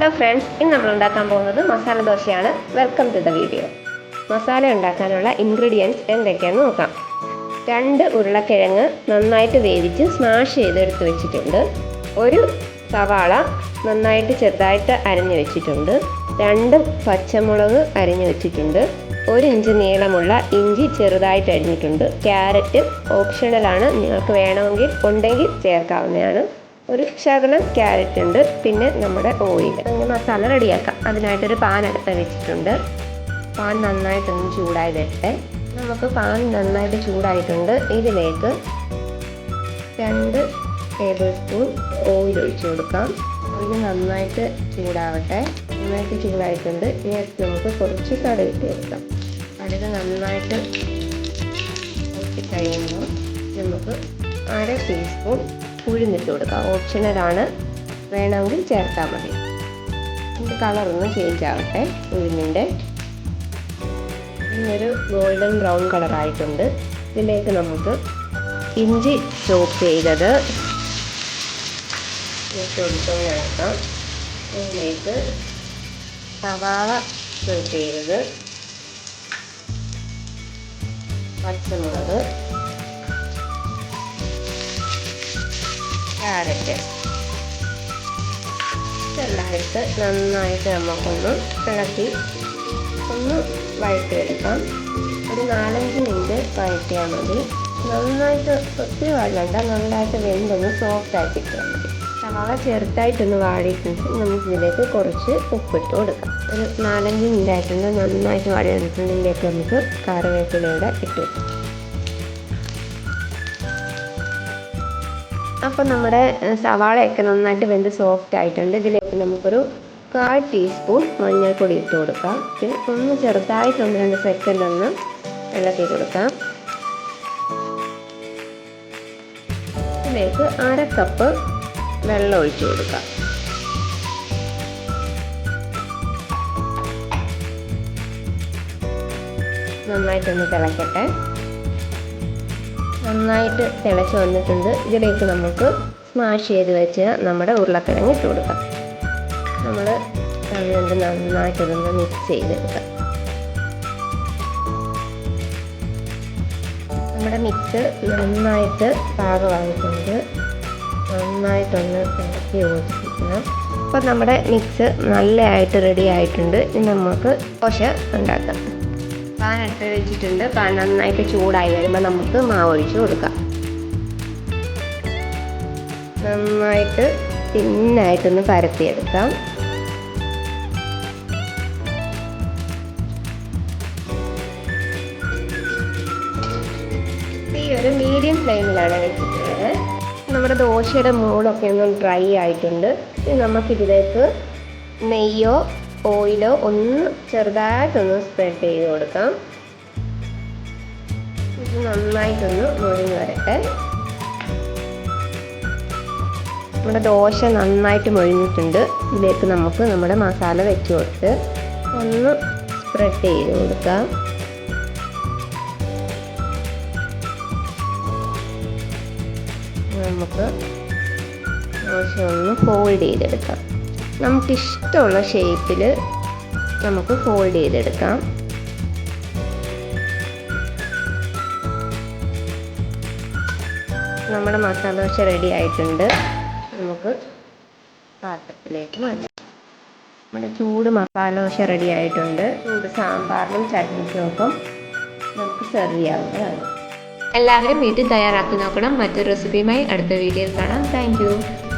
Hello friends ഇന്ന് നമ്മൾ ഉണ്ടാക്കാൻ പോകുന്നത് മസാല ദോശയാണ്. Welcome to the video masala ഉണ്ടാക്കാനുള്ള ഇൻഗ്രീഡിയൻസ് എന്തൊക്കെയാണെന്ന് നോക്കാം. രണ്ട് ഉരുളക്കിഴങ്ങ് നന്നായിട്ട് വേവിച്ച് സ്മാഷ് ചെയ്തെടുത്ത് വെച്ചിട്ടുണ്ട്. ഒരു സവാള നന്നായിട്ട് ചെറുതായിട്ട് അരിഞ്ഞു വെച്ചിട്ടുണ്ട്. രണ്ട് പച്ചമുളക് അരിഞ്ഞു വെച്ചിട്ടുണ്ട്. ഒരു ഇഞ്ച് നീളമുള്ള ഇഞ്ചി ചെറുതായിട്ട് അരിഞ്ഞിട്ടുണ്ട്. ക്യാരറ്റ് ഓപ്ഷണലാണ് നിങ്ങൾക്ക് വേണമെങ്കിൽ ഉണ്ടെങ്കിൽ ചേർക്കാവുന്നതാണ്. ഒരു ശകലം ക്യാരറ്റ് ഉണ്ട് പിന്നെ നമ്മുടെ ഓയിൽ. അങ്ങനെ മസാല റെഡിയാക്കാം. അതിനായിട്ടൊരു പാൻ അടുത്ത് വെച്ചിട്ടുണ്ട്. പാൻ നന്നായിട്ടൊന്ന് ചൂടായി വരട്ടെ നമുക്ക് പാൻ നന്നായിട്ട് ചൂടായിട്ടുണ്ട്. ഇതിലേക്ക് രണ്ട് ടേബിൾ സ്പൂൺ ഓയിൽ ഒഴിച്ചു കൊടുക്കാം. ഓയിൽ നന്നായിട്ട് ചൂടാവട്ടെ. നന്നായിട്ട് ചൂടായിട്ടുണ്ട്. ഇതിനകത്ത് നമുക്ക് കുറച്ച് കടുക് ഇട്ട് കൊടുക്കാം. കടുക് നന്നായിട്ട് കഴിയുമ്പോൾ നമുക്ക് അര ടീസ്പൂൺ ഉഴുന്നിട്ട് കൊടുക്കാം. ഓപ്ഷണലാണ് വേണമെങ്കിൽ ചേർത്താൽ മതി. ഇതിന്റെ കളറൊന്ന് ചേഞ്ച് ആവട്ടെ. ഉഴുന്നിന്റെ ഇതൊരു ഗോൾഡൻ ബ്രൗൺ കളറായിട്ടുണ്ട് ഇതിലേക്ക് നമുക്ക് ഇഞ്ചി ചോപ്പ് ചെയ്തത് ഇളക്കാം ഇതിലേക്ക് സവാള ചോപ്പ് ചെയ്തത്. പച്ചമുളക്. ക്യാരറ്റ്. ഇതെല്ലാം ഇട്ട് നന്നായിട്ട് നമുക്കൊന്ന് ഇളക്കി ഒന്ന് വഴറ്റിയെടുക്കാം. ഒരു നാലഞ്ച് മിനിറ്റ് വഴറ്റിയാൽ മതി. നന്നായിട്ട് ഒത്തിരി വഴണ്ട നന്നായിട്ട് വെന്തൊന്ന് സോഫ്റ്റ് ആക്കി ഇട്ടാൽ മതി. സവാള ചെറുതായിട്ടൊന്ന് വാടിയിട്ടുണ്ട്. നമുക്ക് ഇതിലേക്ക് കുറച്ച് ഉപ്പിട്ട് കൊടുക്കാം. ഒരു നാലഞ്ച് മിനിറ്റ് ആയിട്ടുണ്ട് നന്നായിട്ട് വഴന്നിട്ടുണ്ട് ഇതിലേക്ക് നമുക്ക് കറിവേപ്പിലയുടെ ഇട്ട് വെക്കാം അപ്പോൾ നമ്മുടെ സവാളയൊക്കെ നന്നായിട്ട് വെന്ത് സോഫ്റ്റ് ആയിട്ടുണ്ട്. ഇതിലേക്ക് നമുക്കൊരു കാൽ ടീസ്പൂൺ മഞ്ഞൾപ്പൊടി ഇട്ട് കൊടുക്കാം. ഒന്ന് ചെറുതായിട്ട് ഒന്ന് രണ്ട് സെക്കൻഡ് ഒന്ന് ഇളക്കി കൊടുക്കാം. ഇതിലേക്ക് അര കപ്പ് വെള്ളം ഒഴിച്ചു കൊടുക്കാം. നന്നായിട്ടൊന്ന് തിളക്കട്ടെ. നന്നായിട്ട് തിളച്ച് വന്നിട്ടുണ്ട്. ഇതിലേക്ക് നമുക്ക് സ്മാഷ് ചെയ്ത് വെച്ച് നമ്മുടെ ഉരുളക്കിഴങ്ങ് ഇട്ട് കൊടുക്കാം. നമ്മൾ അതുകൊണ്ട് നന്നായിട്ടൊന്ന് മിക്സ് ചെയ്തെടുക്കാം. നമ്മുടെ മിക്സ് നന്നായിട്ട് പാകമായിട്ടുണ്ട്. നന്നായിട്ടൊന്ന് ഇളക്കി യോജിപ്പിക്കണം. അപ്പോൾ നമ്മുടെ മിക്സ് നല്ലതായിട്ട് റെഡി ആയിട്ടുണ്ട്. ഇനി നമുക്ക് ദോശ ഉണ്ടാക്കാം. പാൻ എടുത്ത് വെച്ചിട്ടുണ്ട്. പാൻ നന്നായിട്ട് ചൂടായി വരുമ്പോൾ നമുക്ക് മാവ് ഒഴിച്ച് കൊടുക്കാം. നന്നായിട്ട് തിന്നായിട്ടൊന്ന് പരത്തിയെടുക്കാം. ഈ ഒരു മീഡിയം ഫ്ലെയിമിലാണ് വെച്ചിട്ടുള്ളത്. നമ്മുടെ ദോശയുടെ മൂളൊക്കെ ഒന്ന് ഡ്രൈ ആയിട്ടുണ്ട്. നമുക്കിതിലേക്ക് നെയ്യോ ഓയിലോ ഒന്ന് ചെറുതായിട്ടൊന്ന് സ്പ്രെഡ് ചെയ്ത് കൊടുക്കാം. ഇത് നന്നായിട്ടൊന്ന് മുരിഞ്ഞ് വരട്ടെ. നമ്മുടെ ദോശ നന്നായിട്ട് മൊഴിഞ്ഞിട്ടുണ്ട്. ഇതിലേക്ക് നമുക്ക് നമ്മുടെ മസാല വെച്ച് കൊടുത്ത് ഒന്ന് സ്പ്രെഡ് ചെയ്ത് കൊടുക്കാം. നമുക്ക് ദോശ ഒന്ന് ഫോൾഡ് ചെയ്തെടുക്കാം. നമുക്കിഷ്ടമുള്ള ഷേപ്പിൽ നമുക്ക് ഫോൾഡ് ചെയ്തെടുക്കാം. നമ്മുടെ മസാല ദോശ റെഡി ആയിട്ടുണ്ട്. നമുക്ക് പാത്രത്തിലേക്ക് മാറ്റാം. നമ്മുടെ ചൂട് മസാല ദോശ റെഡി ആയിട്ടുണ്ട്. ചൂട് സാമ്പാറിനും ചട്നിക്കും നമുക്ക് സെർവ് ചെയ്യാവുന്നതാണ്. എല്ലാവരും വീട്ടിൽ തയ്യാറാക്കി നോക്കണം. മറ്റൊരു റെസിപ്പിയുമായി അടുത്ത വീഡിയോയിൽ കാണാം. താങ്ക്